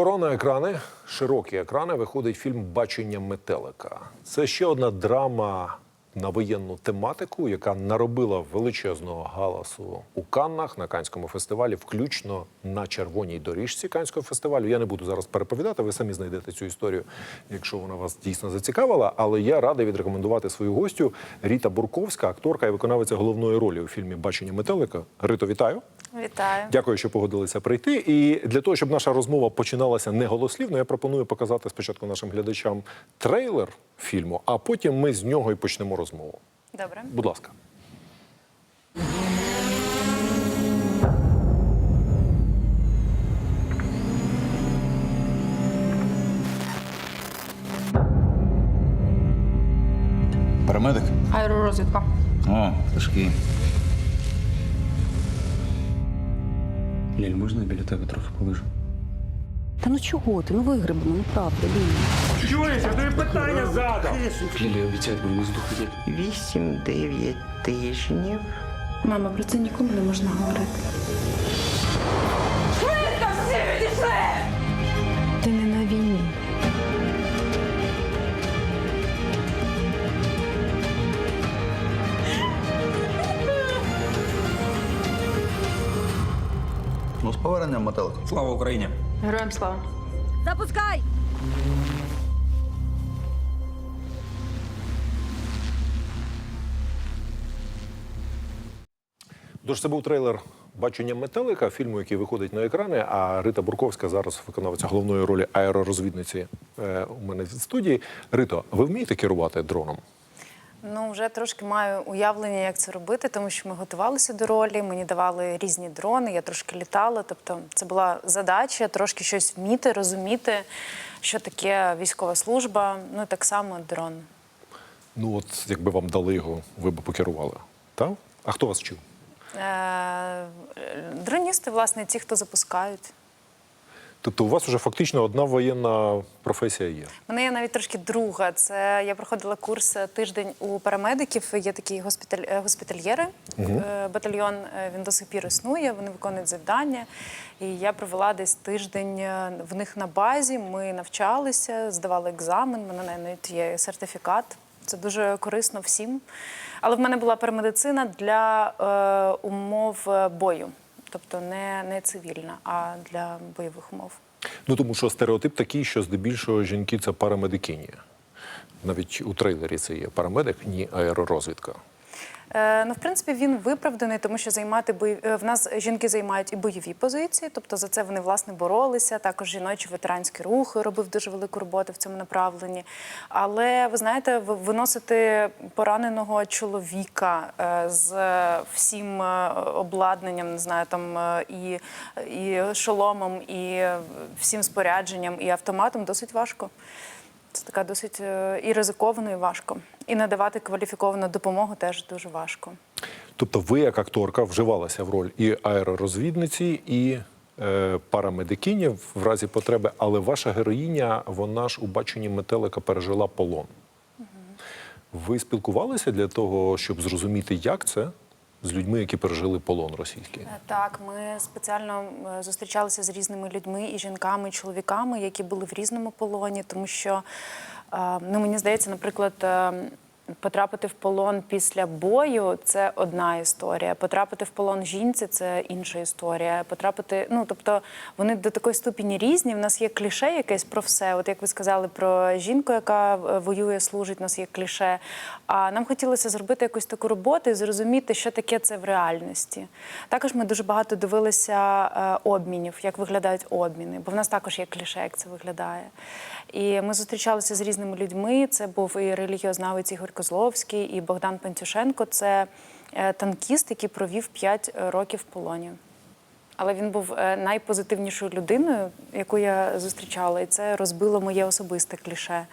Скоро на екрани, широкі екрани, виходить фільм Бачення метелика. Це ще одна драма на воєнну тематику, яка наробила величезного галасу у Каннах на Канському фестивалі, включно на червоній доріжці Канського фестивалю. Я не буду зараз переповідати, ви самі знайдете цю історію, якщо вона вас дійсно зацікавила. Але я радий відрекомендувати свою гостю Ріта Бурковська, акторка і виконавиця головної ролі у фільмі Бачення метелика. Рито, вітаю. Вітаю. Дякую, що погодилися прийти. І для того, щоб наша розмова починалася не голослівно, я пропоную показати спочатку нашим глядачам трейлер фільму, а потім ми з нього і почнемо розмову. Добре. Будь ласка. Парамедик? Аеророзвідка. О, пташки. Ліль, можна я біля тебе трохи полежу? Та ну чого ти? Ну вигребемо, ну правда, Ліна. Лілі, обіцяй, бо не здохне. 8-9 тижнів. Мама, про це нікому не можна говорити. З поверненням метелик. Слава Україні! Героям слава. Запускай! Тож це був трейлер Бачення метелика, фільму, який виходить на екрани. А Рита Бурковська зараз виконавиця головної ролі аеророзвідниці е, у мене в студії. Рито, ви вмієте керувати дроном? Ну, вже трошки маю уявлення, як це робити, тому що ми готувалися до ролі, мені давали різні дрони, я трошки літала. Тобто, це була задача трошки щось вміти, розуміти, що таке військова служба. Ну, так само дрон. Ну, от якби вам дали його, ви б покерували. Так? А хто вас вчив? Е, дроністи, власне, ті, хто запускають. Тобто у вас вже фактично одна воєнна професія є. У мене є навіть трошки друга. Це я проходила курс тиждень у парамедиків. Є такі госпіталь, е, госпітальєри. Е, Батальйон е, він до сих пір існує. Вони виконують завдання. І я провела десь тиждень в них на базі. Ми навчалися, здавали екзамен. У мене навіть є сертифікат. Це дуже корисно всім. Але в мене була парамедицина для е, умов бою, тобто не, не цивільна, а для бойових умов. Ну тому що стереотип такий, що здебільшого жінки це парамедикині. Навіть у трейлері це є парамедик, ні аеророзвідка. Е, ну, в принципі, він виправданий, тому що займати бої... е, в нас жінки займають і бойові позиції, тобто за це вони власне боролися. Також жіночий ветеранський рух робив дуже велику роботу в цьому направленні. Але ви знаєте, виносити пораненого чоловіка е, з всім обладнанням, не знаю, там і, і шоломом, і всім спорядженням, і автоматом досить важко. Це така досить е, і ризиковано, і важко. І надавати кваліфіковану допомогу теж дуже важко. Тобто, ви, як акторка, вживалася в роль і аеророзвідниці, і е, парамедикині в разі потреби, але ваша героїня, вона ж у баченні метелика пережила полон. Ви спілкувалися для того, щоб зрозуміти, як це з людьми, які пережили полон російський? Е, Так, ми спеціально е, зустрічалися з різними людьми, і жінками, і чоловіками, які були в різному полоні, тому що е, ну мені здається, наприклад. Потрапити в полон після бою це одна історія. Потрапити в полон жінці це інша історія. Потрапити, ну тобто вони до такої ступені різні. В нас є кліше якесь про все. От як ви сказали про жінку, яка е, воює, служить, у нас є кліше. А нам хотілося зробити якусь таку роботу і зрозуміти, що таке це в реальності. Також ми дуже багато дивилися е, обмінів, як виглядають обміни, бо в нас також є кліше, як це виглядає. І ми зустрічалися з різними людьми. Це був і релігіознавець Ігор Козловський, і Богдан Пантюшенко. Це е, танкіст, який провів 5 років в полоні. Але він був е, найпозитивнішою людиною, яку я зустрічала, і це розбило моє особисте кліше.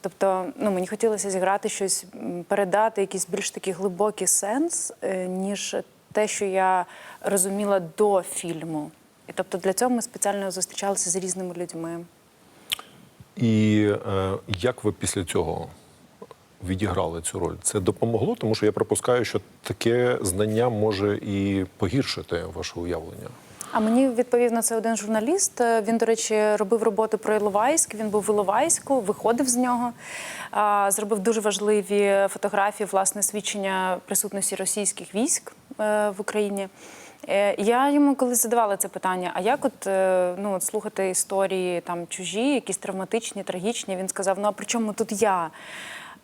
Тобто, ну мені хотілося зіграти щось, передати якийсь більш такий глибокий сенс, е, ніж те, що я розуміла до фільму. І тобто для цього ми спеціально зустрічалися з різними людьми. І е, як ви після цього відіграли цю роль? Це допомогло, тому що я припускаю, що таке знання може і погіршити ваше уявлення. А мені відповів на це один журналіст. Е, Він, до речі, робив роботу про Іловайськ. Він був в Іловайську, виходив з нього, а, зробив дуже важливі фотографії, власне, свідчення присутності російських військ е, в Україні. Е, Я йому колись задавала це питання: а як от, е, ну, от слухати історії там чужі, якісь травматичні, трагічні? Він сказав: ну а при чому тут я?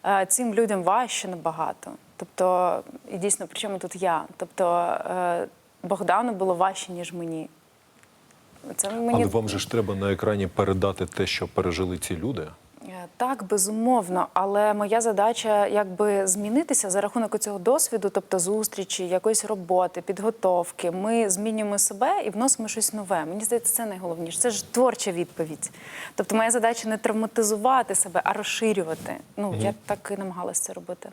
Е, Цим людям важче набагато. Тобто, і дійсно, при чому тут я? Тобто Богдану було важче, ніж мені. Це мені Але вам же ж треба на екрані передати те, що пережили ці люди. Е, Так, безумовно, але моя задача якби змінитися за рахунок цього досвіду, тобто зустрічі, якоїсь роботи, підготовки. Ми змінюємо себе і вносимо щось нове. Мені здається, це найголовніше. Це ж творча відповідь. Тобто, моя задача не травматизувати себе, а розширювати. Ну я так і намагалася це робити.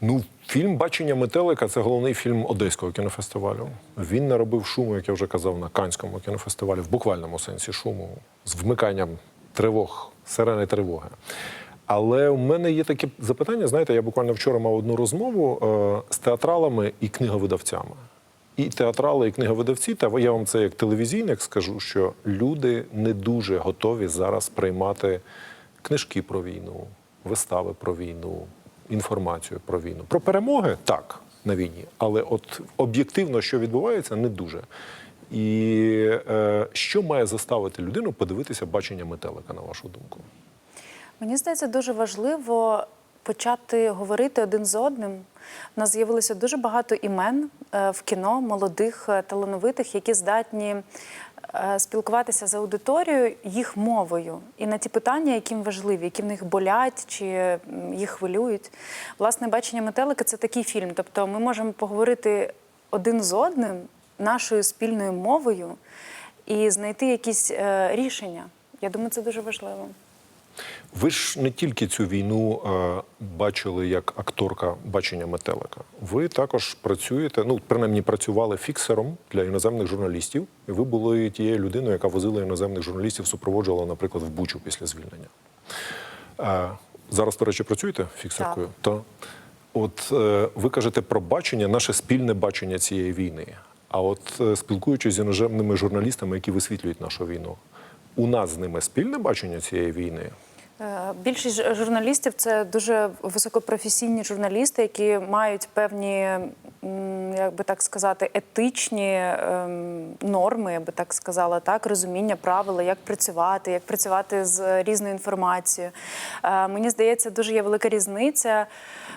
Ну, фільм Бачення метелика це головний фільм Одеського кінофестивалю. Він наробив шуму, як я вже казав, на Канському кінофестивалі, в буквальному сенсі шуму, з вмиканням тривог, сирени тривоги. Але у мене є таке запитання. Знаєте, я буквально вчора мав одну розмову е, з театралами і книговидавцями. І театрали, і книговидавці, та я вам це як телевізійник скажу, що люди не дуже готові зараз приймати книжки про війну, вистави про війну, інформацію про війну. Про перемоги так на війні, але от об'єктивно, що відбувається, не дуже. І е, що має заставити людину подивитися бачення метелика, на вашу думку? Мені здається, дуже важливо почати говорити один з одним. У нас з'явилося дуже багато імен е, в кіно, молодих, е, талановитих, які здатні е, спілкуватися з аудиторією їх мовою і на ті питання, які важливі, які в них болять чи їх хвилюють. Власне, бачення метелика це такий фільм. Тобто, ми можемо поговорити один з одним нашою спільною мовою і знайти якісь е, рішення. Я думаю, це дуже важливо. Ви ж не тільки цю війну е, бачили як акторка бачення метелика. Ви також працюєте, ну принаймні працювали фіксером для іноземних журналістів. І ви були тією людиною, яка возила іноземних журналістів, супроводжувала, наприклад, в Бучу після звільнення. Е, зараз, до речі, працюєте фіксеркою? Так. От е, ви кажете про бачення, наше спільне бачення цієї війни. А от е, спілкуючись з іноземними журналістами, які висвітлюють нашу війну, у нас з ними спільне бачення цієї війни. Е, Більшість журналістів це дуже високопрофесійні журналісти, які мають певні, як би так сказати, етичні ем, норми, я би так сказала, так розуміння правила, як працювати, як працювати з різною інформацією. Е, Мені здається, дуже є велика різниця,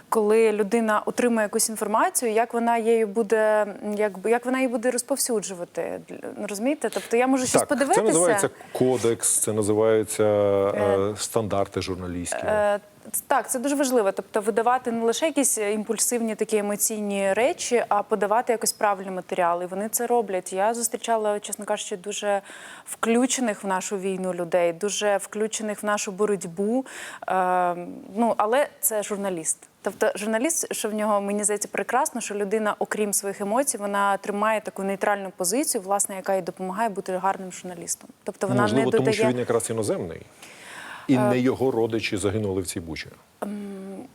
коли людина отримує якусь інформацію, як вона її буде, як, як вона її буде розповсюджувати. Розумієте? Тобто я можу щось подивитися. це називається кодекс, це називаються е, стандарти журналістські. Е, Так, це дуже важливо. Тобто видавати не лише якісь імпульсивні такі емоційні речі, а подавати якось правильний матеріал. І вони це роблять. Я зустрічала, чесно кажучи, дуже включених в нашу війну людей, дуже включених в нашу боротьбу. Е, ну, але це журналіст. Тобто, журналіст, що в нього мені здається прекрасно, що людина, окрім своїх емоцій, вона тримає таку нейтральну позицію, власне, яка їй допомагає бути гарним журналістом. Тобто вона Можливо, не тому що він якраз іноземний. І не його родичі загинули в цій бучі.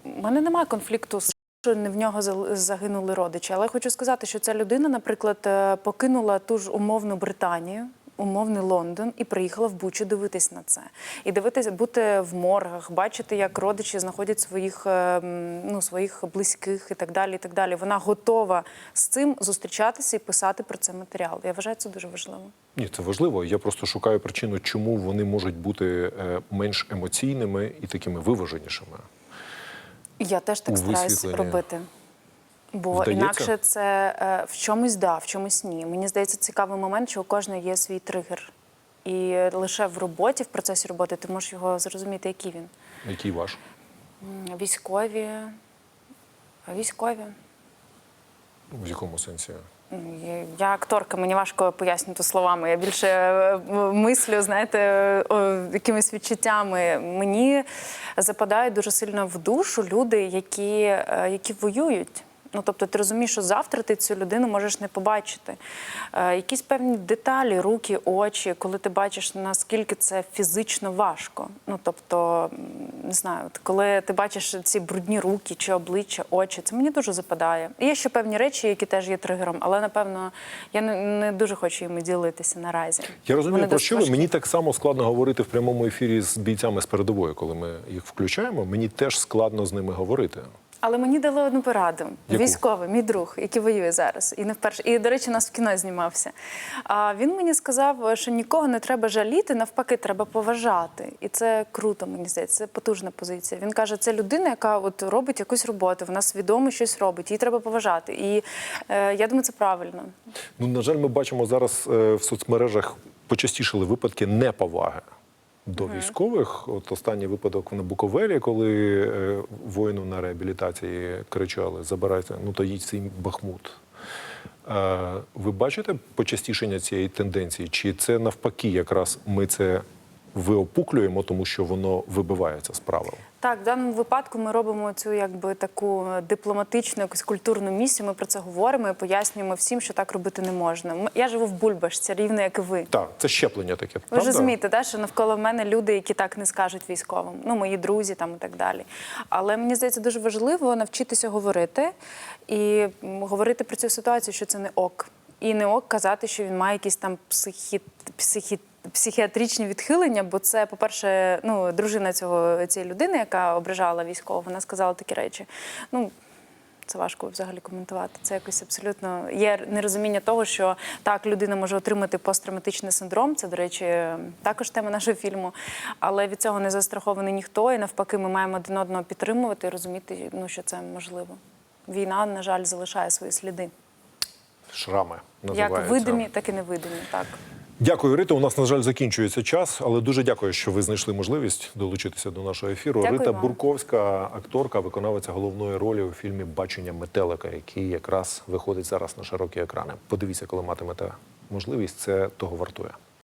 У мене немає конфлікту з що не в нього загинули родичі. Але хочу сказати, що ця людина, наприклад, е, покинула ту ж умовну Британію. Умовний Лондон і приїхала в Бучу дивитись на це і дивитись, бути в моргах, бачити, як родичі знаходять своїх е, ну своїх близьких і так далі. І так далі. Вона готова з цим зустрічатися і писати про це матеріал. Я вважаю це дуже важливо. Ні, це важливо. Я просто шукаю причину, чому вони можуть бути е, менш емоційними і такими виваженішими. Я теж так стараюсь робити. Бо Вдається? інакше це е, в чомусь да, в чомусь ні. Мені здається, цікавий момент, що у кожного є свій тригер. І лише в роботі, в процесі роботи, ти можеш його зрозуміти, який він. Який ваш? Військові. Військові. В якому сенсі? Я акторка, мені важко пояснити словами. Я більше е, мислю, знаєте, якимись відчуттями. Мені западають дуже сильно в душу люди, які, е, які воюють. Ну тобто, ти розумієш, що завтра ти цю людину можеш не побачити. Е, якісь певні деталі, руки, очі, коли ти бачиш, наскільки це фізично важко. Ну тобто, не знаю, от коли ти бачиш ці брудні руки чи обличчя, очі, це мені дуже западає. І є ще певні речі, які теж є тригером, але напевно я не, не дуже хочу їми ділитися наразі. Я розумію, Вони про що ви. Мені так само складно говорити в прямому ефірі з бійцями з передової, коли ми їх включаємо. Мені теж складно з ними говорити. Але мені дали одну пораду. Яку? Військовий, мій друг, який воює зараз, і не вперше. І, до речі, нас в кіно знімався. А він мені сказав, що нікого не треба жаліти, навпаки, треба поважати. І це круто, мені здається, це потужна позиція. Він каже, це людина, яка от робить якусь роботу, вона свідомо щось робить, її треба поважати. І е, я думаю, це правильно. Ну, на жаль, ми бачимо зараз е, в соцмережах почастішили випадки неповаги до військових. От останній випадок на Буковелі, коли е, воїну на реабілітації кричали: забирайте, ну то їдь цей Бахмут. Е, ви бачите почастішення цієї тенденції? Чи це навпаки, якраз ми це виопуклюємо, тому що воно вибивається з правил? Так, в даному випадку ми робимо цю якби таку дипломатичну, якусь культурну місію. Ми про це говоримо і пояснюємо всім, що так робити не можна. Я живу в Бульбашці, рівно як і ви. Так, це щеплення таке. Ви правда? розумієте, да, що навколо мене люди, які так не скажуть військовим, ну мої друзі там і так далі. Але мені здається, дуже важливо навчитися говорити і говорити про цю ситуацію, що це не ок. І не ок казати, що він має якісь там психі... психі... психіатричні відхилення, бо це, по-перше, ну, дружина цього цієї людини, яка ображала військового, вона сказала такі речі. Ну, це важко взагалі коментувати. Це якось абсолютно є нерозуміння того, що так людина може отримати посттравматичний синдром. Це, до речі, також тема нашого фільму. Але від цього не застрахований ніхто. І навпаки, ми маємо один одного підтримувати і розуміти, ну що це можливо. Війна, на жаль, залишає свої сліди, Шрами називаються. як видимі, так і невидимі. Так. Дякую, Рита. У нас, на жаль, закінчується час, але дуже дякую, що ви знайшли можливість долучитися до нашого ефіру. Дякую Рита вам. Бурковська, акторка, виконавиця головної ролі у фільмі Бачення метелика, який якраз виходить зараз на широкі екрани. Подивіться, коли матимете можливість, це того вартує.